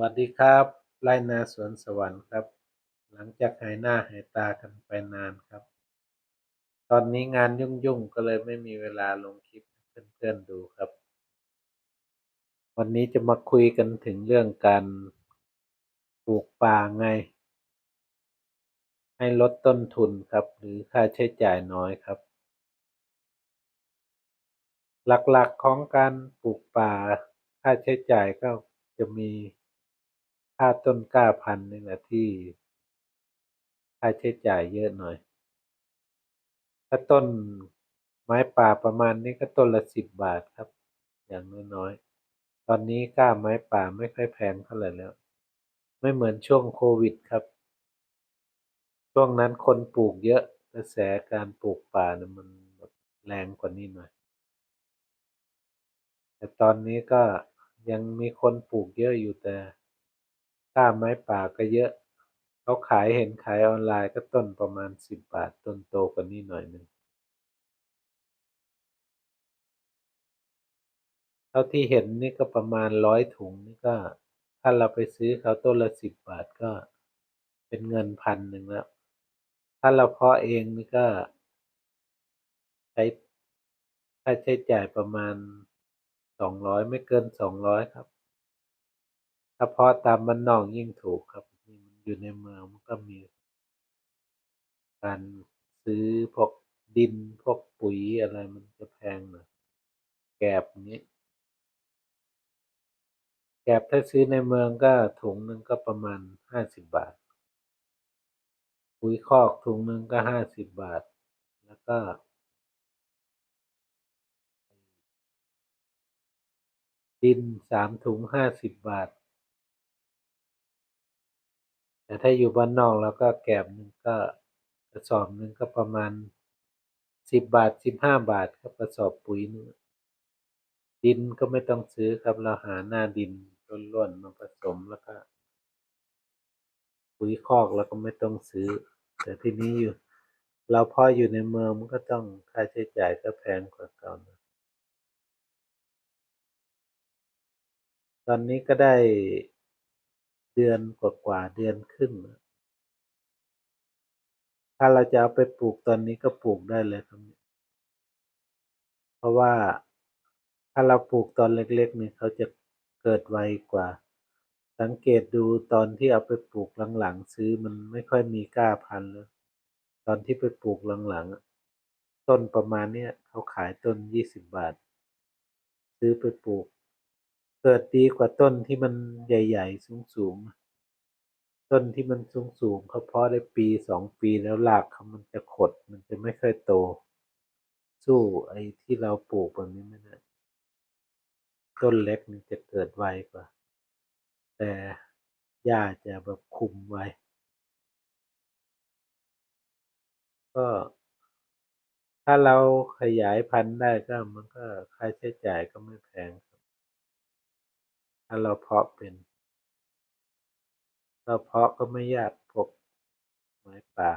วัสดีครับไรนาสวนสวรรค์ครับ หลังจากหายหน้าหายตากันไปนานครับ ตอนนี้งานยุ่งๆก็เลยไม่มีเวลาลงคลิปเพื่อนๆดูครับ วันนี้จะมาคุยกันถึงเรื่องการปลูกป่าไง ให้ลดต้นทุนครับ หรือค่าใช้จ่ายน้อยครับ หลักๆของการปลูกป่าค่าใช้จ่ายก็จะมี ค่าต้นกล้าพันธุ์นี่แหละที่ ค่าใช้จ่ายเยอะหน่อย ถ้าต้นไม้ป่าประมาณนี้ก็ต้นละสิบบาทครับ อย่างน้อยๆ ตอนนี้กล้าไม้ป่าไม่ค่อยแพงเท่าไหร่แล้ว ไม่เหมือนช่วงโควิดครับ ช่วงนั้นคนปลูกเยอะกระแสการปลูกป่านะมันแบบแรงกว่านี้หน่อย แต่ตอนนี้ก็ยังมีคนปลูกเยอะอยู่แต่ กล้าไม้ป่าก็เยอะ เขาขายเห็นขายออนไลน์ก็ต้นประมาณสิบบาท ต้นโตกว่านี้หน่อยหนึ่งเท่าที่เห็นนี่ก็ประมาณร้อยถุงนี่ก็ ถ้าเราไปซื้อเขาต้นละสิบบาทก็เป็นเงินพันหนึ่งแล้ว ถ้าเราเพาะเองนี่ก็ใช้ค่าใช้จ่ายประมาณสองร้อยไม่เกินสองร้อยครับ ถ้าเพาะตามบ้านนอกยิ่งถูกครับนี่มันอยู่ในเมืองมันก็มี การซื้อพวกดินพวกปุ๋ยอะไรมันจะแพงหน่อยแกบนี้ แกบถ้าซื้อในเมืองก็ถุงหนึ่งก็ประมาณห้าสิบบาท ปุ๋ยคอกถุงหนึ่งก็ห้าสิบบาท แล้วก็ดินสามถุงห้าสิบบาท แต่ถ้าอยู่บ้านนอกแล้วก็แกบหนึ่งก็กระสอบหนึ่งก็ประมาณสิบบาทสิบห้าบาทครับกระสอบปุ๋ยนึงดินก็ไม่ต้องซื้อครับเราหาหน้าดินล้วนๆมาผสมแล้วก็ปุ๋ยคอกแล้วก็ไม่ต้องซื้อ แต่ที่นี้อยู่ เราพออยู่ในเมืองมันก็ต้องค่าใช้จ่ายก็แพงกว่าเก่านะตอนนี้ก็ได้ เดือนกว่าๆเดือนครึ่งถ้าเราจะเอาไปปลูกตอนนี้ก็ปลูกได้เลยครับเพราะว่าถ้าเราปลูกตอนเล็กๆเนี่ยเขาจะเกิดไวกว่า สังเกตดูตอนที่เอาไปปลูกหลังๆซื้อมันไม่ค่อยมีกล้าพันธุ์แล้วตอนที่ไปปลูกหลังๆต้นประมาณเนี้ยเขาขายต้นยี่สิบบาท ซื้อไปปลูก เกิดดีกว่าต้นที่มันใหญ่ ๆ สูง ๆ ต้นที่มันสูง ๆเขาเพาะได้ปีสองปีแล้วรากเขามันจะขดมันจะไม่ค่อยโต สู้ไอ้ที่เราปลูกแบบนี้ไม่ได้ต้นเล็กมันจะเกิดไวกว่า แต่หญ้าจะแบบคุมไว้ ก็ถ้าเราขยายพันธุ์ได้ก็มันก็ค่าใช้จ่ายก็ไม่แพงครับ ถ้าเราเพาะเป็น เราเพาะก็ไม่ยากพวกไม้ป่า